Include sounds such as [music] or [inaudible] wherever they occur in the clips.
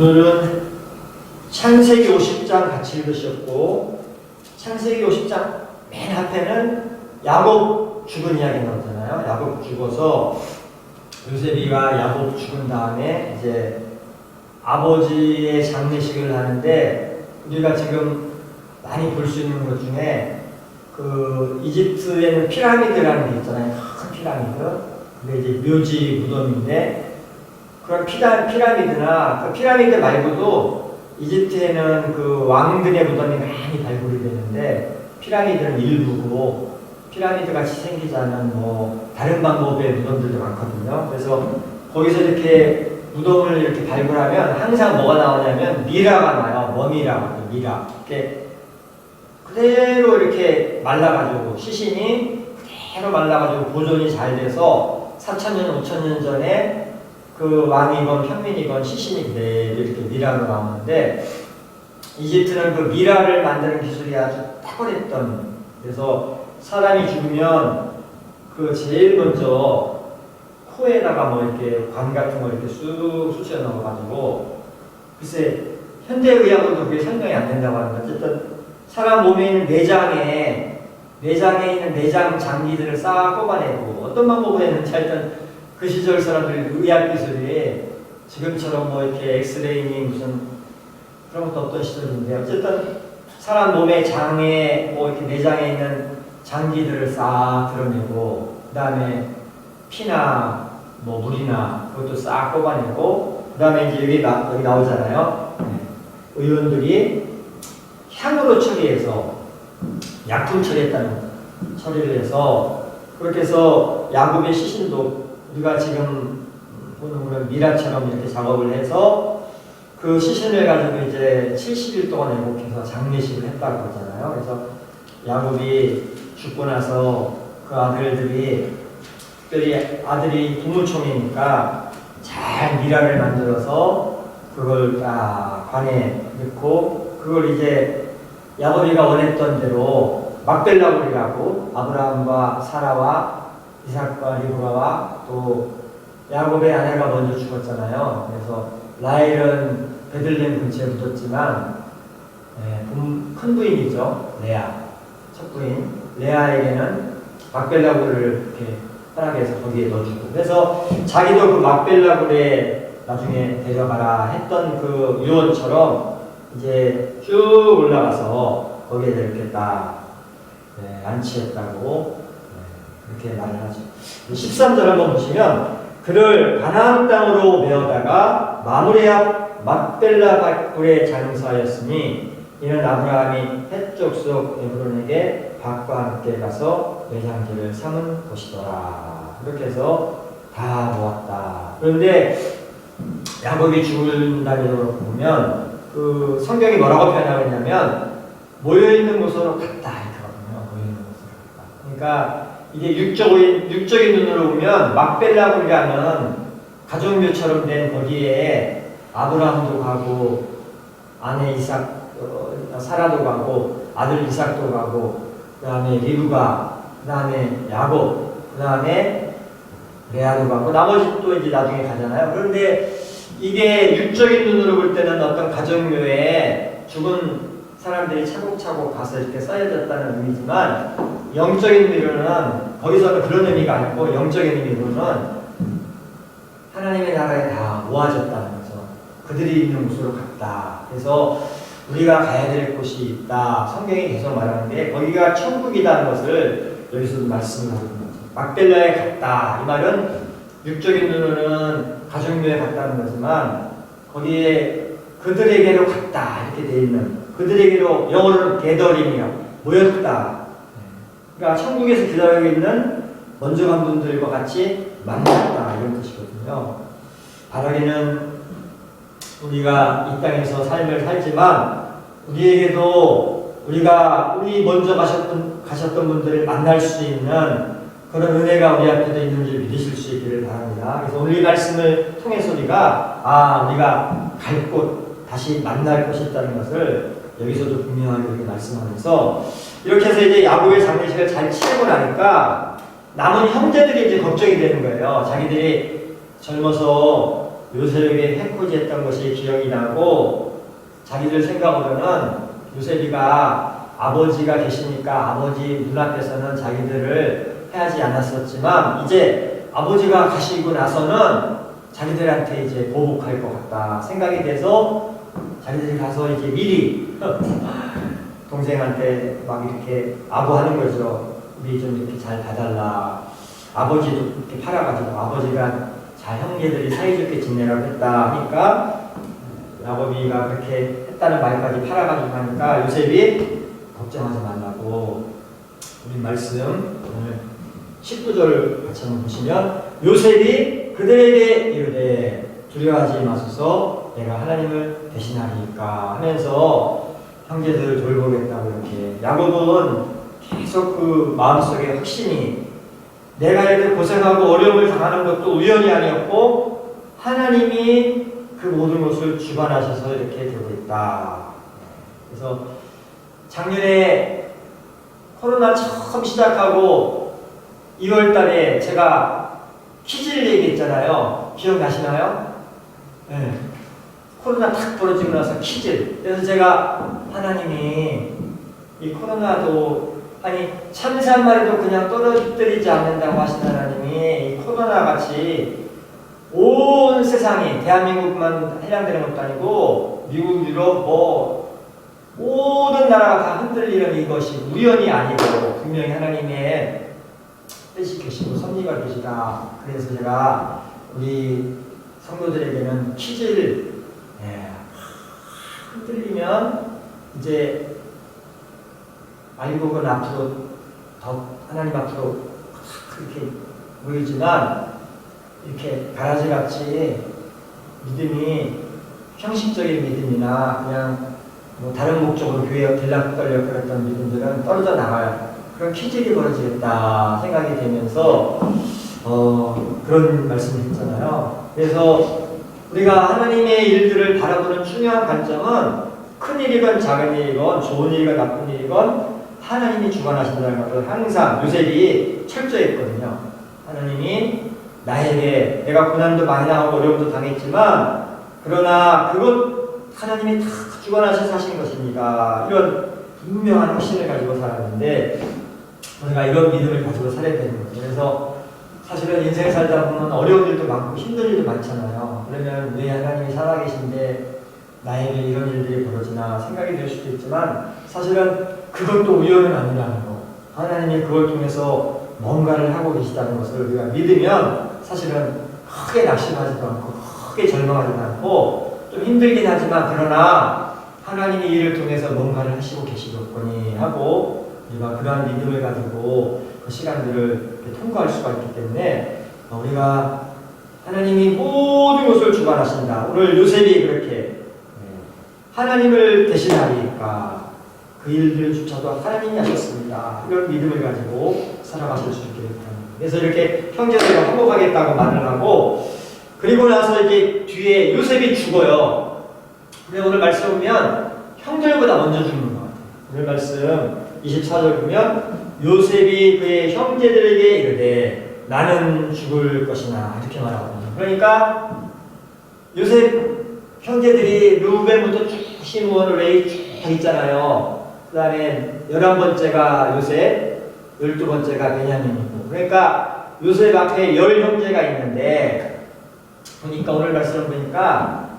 오늘은 창세기 50장 같이 읽으셨고 창세기 50장 맨 앞에는 야곱 죽은 이야기 나오잖아요. 야곱 죽어서 요셉이가 야곱 죽은 다음에 이제 아버지의 장례식을 하는데 우리가 지금 많이 볼 수 있는 것 중에 그 이집트에는 피라미드라는 게 있잖아요. 큰 피라미드. 근데 이제 묘지 무덤인데 그런 피라, 피라미드나 그 피라미드 말고도 이집트에는 그 왕들의 무덤이 많이 발굴이 되는데 피라미드는 일부고 피라미드 같이 생기지 않은 뭐 다른 방법의 무덤들도 많거든요. 그래서 거기서 이렇게 무덤을 이렇게 발굴하면 항상 뭐가 나오냐면 미라가 나요. 머미라, 미라. 이렇게 그대로 이렇게 말라가지고 시신이 그대로 말라가지고 보존이 잘 돼서 4천년, 5천년 전에 그 왕이건 평민이건 그대로 이렇게 미라로 나오는데 이집트는 그 미라를 만드는 기술이 아주 탁월했던 그래서 사람이 죽으면 그 제일 먼저 코에다가 뭐 이렇게 관 같은 거 이렇게 쑥 쑤셔 넣어가지고 글쎄 현대의학으로도 그게 설명이 안 된다고 하는데 어쨌든 사람 몸에 있는 내장에 내장에 있는 내장 장기들을 싹 뽑아내고 어떤 방법으로 했는지 하여튼 그 시절 사람들 의학 기술이 지금처럼 뭐 이렇게 엑스레이니 무슨 그런 것도 없던 시절인데 어쨌든 사람 몸의 장에 뭐 이렇게 내장에 있는 장기들을 싹 드러내고 그 다음에 피나 뭐 물이나 그것도 싹 뽑아내고 그 다음에 이제 여기, 나, 여기 나오잖아요 네. 의원들이 향으로 처리해서 약품 처리했다는 처리를 해서 그렇게 해서 야곱의 시신도 우리가 지금 보는 그런 미라처럼 이렇게 작업을 해서 그 시신을 가지고 이제 70일 동안 애국해서 장례식을 했다고 하잖아요. 그래서 야곱이 죽고 나서 그 아들들이 특별히 아들이 동물총이니까 잘 미라를 만들어서 그걸 딱 관에 넣고 그걸 이제 야곱이가 원했던 대로 막벨라굴이라고 아브라함과 사라와 이삭과 리브가와 또 야곱의 아내가 먼저 죽었잖아요. 그래서 라헬은 베들레헴 근처에 묻었지만 예, 본- 큰 부인이죠. 레아 첫 부인 레아에게는 막벨라굴을 이렇게 허락해서 거기에 넣어주고 그래서 자기도 그 막벨라굴에 나중에 데려가라 했던 그 유언처럼 이제 쭉 올라가서 거기에 딱 네, 안치했다고 네, 그렇게 말을 하죠. 13절 한번 보시면 그를 가나안 땅으로 메어다가 마무리 앞 막벨라 굴에 장사하였으니 이는 아브라함이 헷 족속 에브론에게 밭과 함께 가서 외장지를 삼은 곳이더라. 이렇게 해서 다 모았다. 그런데 야곱이 죽는다고 보면 그 성경이 뭐라고 표현하고 있냐면 모여 있는 곳으로 갔다 이렇게거든요. 모여 있는 곳으로 갔다. 그러니까 이게 육적인 육적인 눈으로 보면 막벨라굴이라는 가족묘처럼 된 거기에 아브라함도 가고 아내 이삭 어, 사라도 가고 아들 이삭도 가고 그 다음에 리브가 그 다음에 야곱 그 다음에 레아도 가고 나머지 또 이제 나중에 가잖아요. 그런데 이게 육적인 눈으로 볼 때는 어떤 가정묘에 죽은 사람들이 차곡차곡 가서 이렇게 쌓여졌다는 의미지만 영적인 의미로는 거기서는 그런 의미가 아니고 영적인 의미로는 하나님의 나라에 다 모아졌다는 거죠. 그들이 있는 곳으로 갔다. 그래서 우리가 가야 될 곳이 있다. 성경이 계속 말하는데 거기가 천국이라는 것을 여기서도 말씀을 하는 거죠. 막벨라에 갔다. 이 말은 육적인 눈으로는 가족묘에 갔다는 거지만 거기에 그들에게로 갔다 이렇게 돼 있는 그들에게로 영어로는 게더링이요 모였다. 그러니까 천국에서 기다리고 있는 먼저 간 분들과 같이 만났다 이런 뜻이거든요. 바라기는 우리가 이 땅에서 삶을 살지만 우리에게도 우리가 우리 먼저 가셨던 가셨던 분들을 만날 수 있는 그런 은혜가 우리 앞에도 있는 줄 믿으실 수 있기를 바랍니다. 그래서 오늘 이 말씀을 통해서 우리가 아 우리가 갈 곳, 다시 만날 곳이 있다는 것을 여기서도 분명하게 말씀하면서 이렇게 해서 이제 야곱의 장례식을 잘 치르고 나니까 남은 형제들이 이제 걱정이 되는 거예요. 자기들이 젊어서 요셉에게 해코지했던 것이 기억이 나고 자기들 생각으로는 요셉이가 아버지가 계시니까 아버지 눈앞에서는 자기들을 해하지 않았었지만 이제 아버지가 가시고 나서는 자기들한테 이제 보복할 것 같다 생각이 돼서 자기들이 가서 이제 미리 [laughs] 동생한테 막 이렇게 아부하는 거죠. 우리 좀 이렇게 잘 봐달라. 아버지도 이렇게 팔아가지고 아버지가 자 형제들이 사이좋게 지내라고 했다 하니까 야곱이가 그렇게 했다는 말까지 팔아가지고 하니까 요셉이 걱정하지 말라고 우리 말씀 오늘 19절 같이 한번 보시면 요셉이 그들에게 이르되 두려워하지 마소서 내가 하나님을 대신하리니까 하면서 형제들을 돌보겠다고 이렇게 야곱은 계속 그 마음속에 확신이 내가 이렇게 고생하고 어려움을 당하는 것도 우연이 아니었고 하나님이 그 모든 것을 주관하셔서 이렇게 되고 있다. 그래서 작년에 코로나 처음 시작하고 2월 달에 제가 퀴즈를 얘기했잖아요. 기억나시나요? 네. 코로나 탁 벌어지고 나서 퀴즈. 그래서 제가 하나님이 이 코로나도 아니 참새 한 마리도 그냥 떨어뜨리지 않는다고 하신 하나님이 이 코로나 같이 온 세상이 대한민국만 해당되는 것도 아니고 미국, 유럽 뭐 모든 나라가 다 흔들리는 이것이 우연이 아니고 분명히 하나님의 뜻이 계시고 섭리가 계시다. 그래서 제가 우리 성도들에게는 퀴즈를 예, 흔들리면 이제 알고는 앞으로 더 하나님 앞으로 그렇게 보이지만 이렇게 가라지 같이 믿음이 형식적인 믿음이나 그냥 뭐 다른 목적으로 교회에 들락달락 그랬던 믿음들은 떨어져 나가요. 그런 키질이 벌어지겠다 생각이 되면서 어, 그런 말씀을 했잖아요. 그래서 우리가 하나님의 일들을 바라보는 중요한 관점은 큰 일이건 작은 일이건 좋은 일이건 나쁜 일이건 하나님이 주관하신다는 것을 항상 요셉이 철저했거든요. 하나님이 나에게 내가 고난도 많이 당하고 어려움도 당했지만 그러나 그것 하나님이 다 주관하셔서 하신 것입니다. 이런 분명한 확신을 가지고 살았는데 우리가 이런 믿음을 가지고 살아야 되는 거죠. 그래서 사실은 인생 살다 보면 어려운 일도 많고 힘든 일도 많잖아요. 그러면 왜 하나님이 살아계신데 나에게 이런 일들이 벌어지나 생각이 될 수도 있지만 사실은 그것도 우연은 아니라는 거. 하나님이 그걸 통해서 뭔가를 하고 계시다는 것을 우리가 믿으면 사실은 크게 낙심하지도 않고 크게 절망하지도 않고 좀 힘들긴 하지만 그러나 하나님이 이를 통해서 뭔가를 하시고 계시겠거니 하고 우리가 그러한 믿음을 가지고 그 시간들을 통과할 수가 있기 때문에 우리가 하나님이 모든 것을 주관하신다. 오늘 요셉이 그렇게 하나님을 대신하니까 그 일들조차도 하나님이 하셨습니다. 이런 믿음을 가지고 살아가실 수 있게 됩니다. 그래서 이렇게 형제들과 화목하겠다고 말을 하고 그리고 나서 이제 뒤에 요셉이 죽어요. 근데 오늘 말씀 보면 형들보다 먼저 죽는 것 같아요. 오늘 말씀 24절 보면 요셉이 그의 형제들에게 이르되 나는 죽을 것이나 이렇게 말하거든요. 그러니까 요셉 형제들이 루벤부터 쭉 시므온 레이 쭉 있잖아요. 그 다음에 열한 번째가 요셉, 열두 번째가 베냐민이고. 그러니까 요셉 앞에 열 형제가 있는데 보니까 오늘 말씀 보니까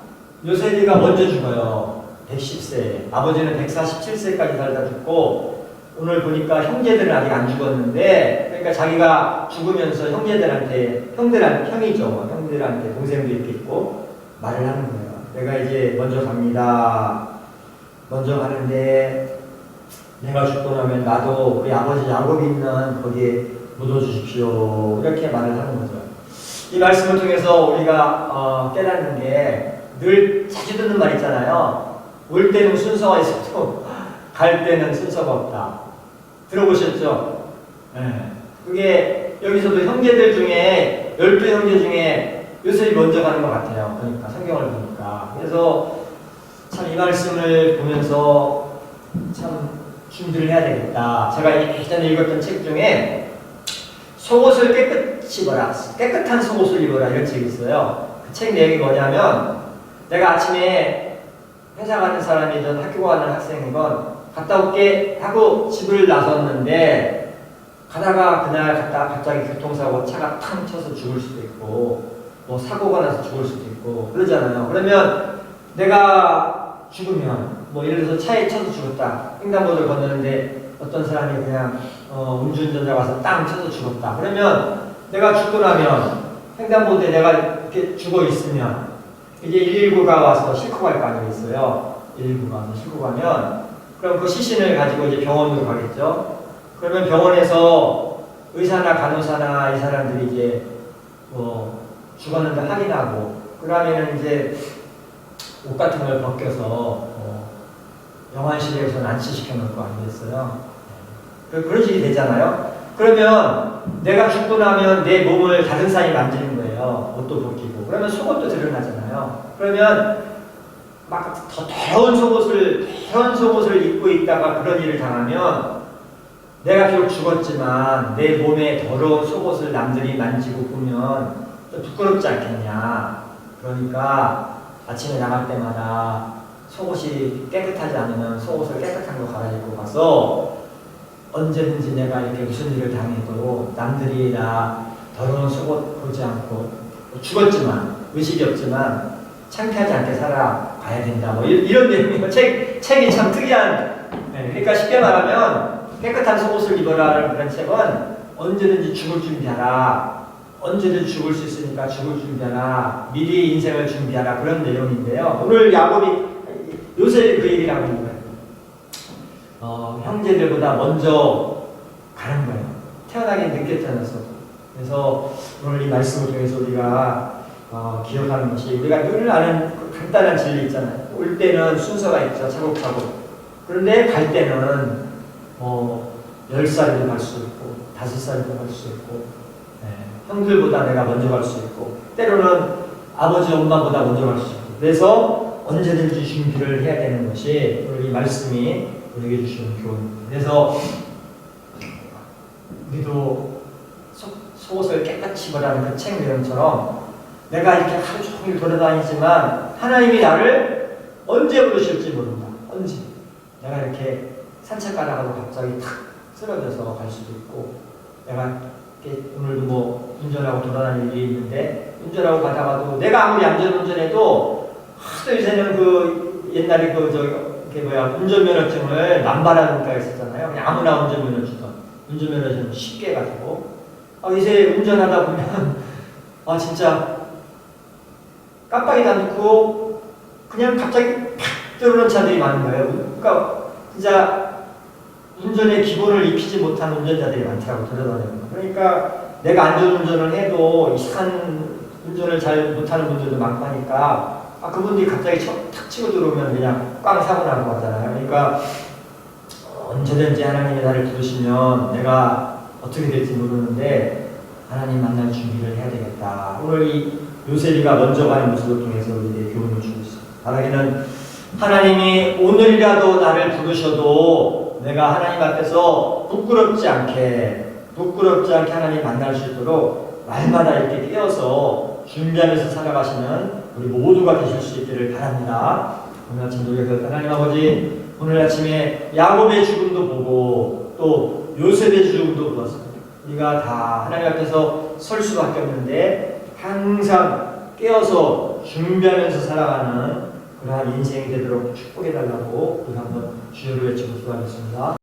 요셉이가 먼저 죽어요. 110세. 아버지는 147세까지 살다 죽고 오늘 보니까 형제들은 아직 안 죽었는데 그러니까 자기가 죽으면서 형제들한테 형들한 형이죠. 형들한테 동생도 이렇게 있고 말을 하는 거예요. 내가 이제 먼저 갑니다. 먼저 가는데 내가 죽고 나면 나도 우리 아버지 야곱이 있는 거기에 묻어주십시오. 이렇게 말을 하는 거죠. 이 말씀을 통해서 우리가 어, 깨닫는 게 늘 자주 듣는 말 있잖아요. 올 때는 순서가 있어도 [laughs] 갈 때는 순서가 없다. 들어보셨죠? 네. 그게 여기서도 형제들 중에 열두 형제 중에 요셉이 먼저 가는 것 같아요. 그러니까 성경을 보니까. 그래서 참 이 말씀을 보면서 참 준비를 해야 되겠다. 제가 예전에 읽었던 책 중에 속옷을 깨끗이 입어라. 깨끗한 속옷을 입어라. 이런 책이 있어요. 그 책 내용이 뭐냐면 내가 아침에 회사 가는 사람이든 학교 가는 학생이건 갔다 올게 하고 집을 나섰는데 가다가 그날 갔다 갑자기 교통사고 차가 탕 쳐서 죽을 수도 있고 뭐 사고가 나서 죽을 수도 있고 그러잖아요. 그러면 내가 죽으면 뭐 예를 들어서 차에 쳐서 죽었다. 횡단보도를 건너는데 어떤 사람이 그냥 어, 음주운전자 와서 땅 쳐서 죽었다. 그러면 내가 죽고 나면 횡단보도에 내가 이렇게 죽어 있으면 이제 119가 와서 싣고 갈 거 아니겠어요? 119가 와서 싣고 가면 그럼 그 시신을 가지고 이제 병원으로 가겠죠? 그러면 병원에서 의사나 간호사나 이 사람들이 이제 뭐 죽었는지 확인하고 그러면은 이제 옷 같은 걸 벗겨서 어, 영안실에서 난치시켜 놓을 거 아니겠어요? 그- 그런 식이 되잖아요. 그러면 내가 죽고 나면 내 몸을 다른 사람이 만지는 거예요. 옷도 벗기고. 그러면 속옷도 드러나잖아요. 그러면 막 더 더러운 속옷을 더러운 속옷을 입고 있다가 그런 일을 당하면 내가 비록 죽었지만 내 몸에 더러운 속옷을 남들이 만지고 보면 좀 부끄럽지 않겠냐. 그러니까 아침에 나갈 때마다 속옷이 깨끗하지 않으면 속옷을 깨끗한 거 갈아입고 가서 언제든지 내가 이렇게 무슨 일을 당해도 남들이 나 더러운 속옷 보지 않고 죽었지만 의식이 없지만 창피하지 않게 살아가야 된다. 뭐 이- 이런 내용이고 [laughs] 책 책이 참 특이한. 네, 그러니까 쉽게 말하면 깨끗한 속옷을 입어라는 그런 책은 언제든지 죽을 준비하라. 언제든지 죽을 수 있으니까 죽을 준비하라. 미리 인생을 준비하라. 그런 내용인데요. 오늘 야곱이 요새 그 얘기를 하고 있는 거예요. 어, 형제들보다 먼저 가는 거예요. 태어나기 늦게 태어났어도. 그래서 오늘 이 말씀을 통해서 우리가 어, 기억하는 것이 우리가 늘 아는 그 간단한 진리 있잖아요. 올 때는 순서가 있죠. 차곡차곡. 그런데 갈 때는 어, 10살에도 갈 수 있고 다섯 살에도 갈 수 있고 네, 형들보다 내가 먼저 갈 수 있고 때로는 아버지 엄마보다 먼저 갈 수 있고 그래서 언제든지 준비를 해야 되는 것이 이 말씀이 우리에게 주시는 교훈입니다. 그래서 우리도 속, 속옷을 깨끗이 입으라는 그책 내용처럼 내가 이렇게 하루 종일 돌아다니지만 하나님이 나를 언제 부르실지 모른다. 언제. 내가 이렇게 산책 가다가도 갑자기 탁 쓰러져서 갈 수도 있고 내가 오늘도 뭐 운전하고 돌아다닐 일이 있는데 운전하고 가다가도 내가 아무리 안전운전해도 하도 요새는 그 옛날에 그 저기 그 뭐야 운전면허증을 남발하는 데가 있었잖아요. 그냥 아무나 운전면허 주던 운전면허증 쉽게 가지고 아 이제 운전하다 보면 [laughs] 아 진짜 깜빡이도 안 넣고 그냥 갑자기 팍 들어오는 차들이 많은 거예요. 그러니까 진짜 운전의 기본을 익히지 못한 운전자들이 돌아다니는 거. 그러니까 내가 안전운전을 해도 이상한 운전을 잘 못하는 분들도 많고 하니까 아 그분들이 갑자기 쳐- 탁 치고 들어오면 그냥 꽝 사고 나는 거잖아요. 그러니까 언제든지 하나님이 나를 부르시면 내가 어떻게 될지 모르는데 하나님 만날 준비를 해야 되겠다. 오늘 이 요셉이가 먼저 가는 모습을 통해서 우리에게 교훈을 주고 있습니다. 바라기는 하나님이 오늘이라도 나를 부르셔도 내가 하나님 앞에서 부끄럽지 않게 부끄럽지 않게 하나님 만날 수 있도록 날마다 이렇게 깨어서 준비하면서 살아가시는 우리 모두가 되실 수 있기를 바랍니다. 오늘 아침 노력해 하나님 아버지 오늘 아침에 야곱의 죽음도 보고 또 요셉의 죽음도 보았습니다. 우리가 다 하나님 앞에서 설 수밖에 없는데 항상 깨어서 준비하면서 살아가는 그러한 인생이 되도록 축복해 달라고 우리 한번 주여를 외치고 기도하겠습니다.